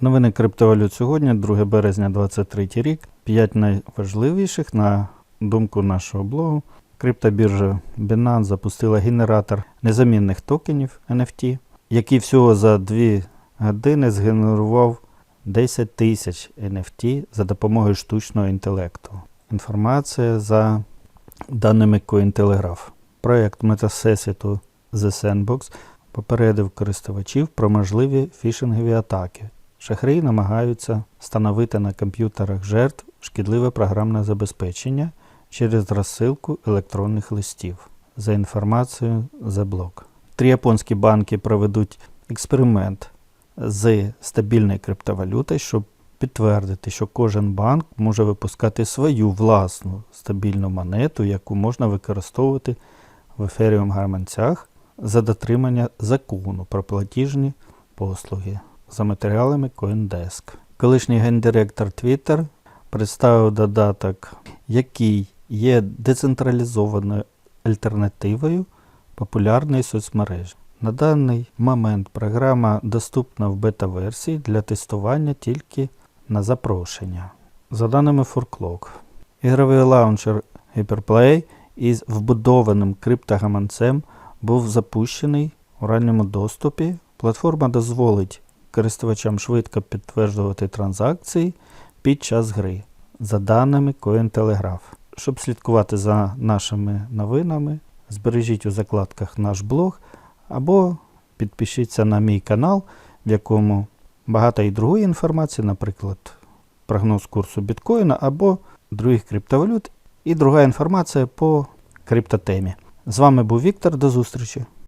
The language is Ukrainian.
Новини криптовалют сьогодні, 2 березня 2023 рік. 5 найважливіших на думку нашого блогу. Криптобіржа Binance запустила генератор незамінних токенів NFT, який всього за 2 години згенерував 10 тисяч NFT за допомогою штучного інтелекту. Інформація за даними Cointelegraph. Проект метасесвіту The Sandbox попередив користувачів про можливі фішингові атаки. Шахраї намагаються встановити на комп'ютерах жертв шкідливе програмне забезпечення через розсилку електронних листів. За інформацією The Block. Три японські банки проведуть експеримент з стабільною криптовалютою, щоб підтвердити, що кожен банк може випускати свою власну стабільну монету, яку можна використовувати в Ethereum гаманцях за дотримання закону про платіжні послуги за матеріалами CoinDesk. Колишній гендиректор Twitter представив додаток, який є децентралізованою альтернативою популярної соцмережі. На даний момент програма доступна в бета-версії для тестування тільки на запрошення. За даними Forklog, ігровий лаунчер Hyperplay із вбудованим криптогаманцем був запущений у ранньому доступі. Платформа дозволить користувачам швидко підтверджувати транзакції під час гри, за даними Cointelegraph. Щоб слідкувати за нашими новинами, збережіть у закладках наш блог або підпишіться на мій канал, в якому багато і другої інформації, наприклад, прогноз курсу біткоїна або других криптовалют, і друга інформація по криптотемі. З вами був Віктор. До зустрічі!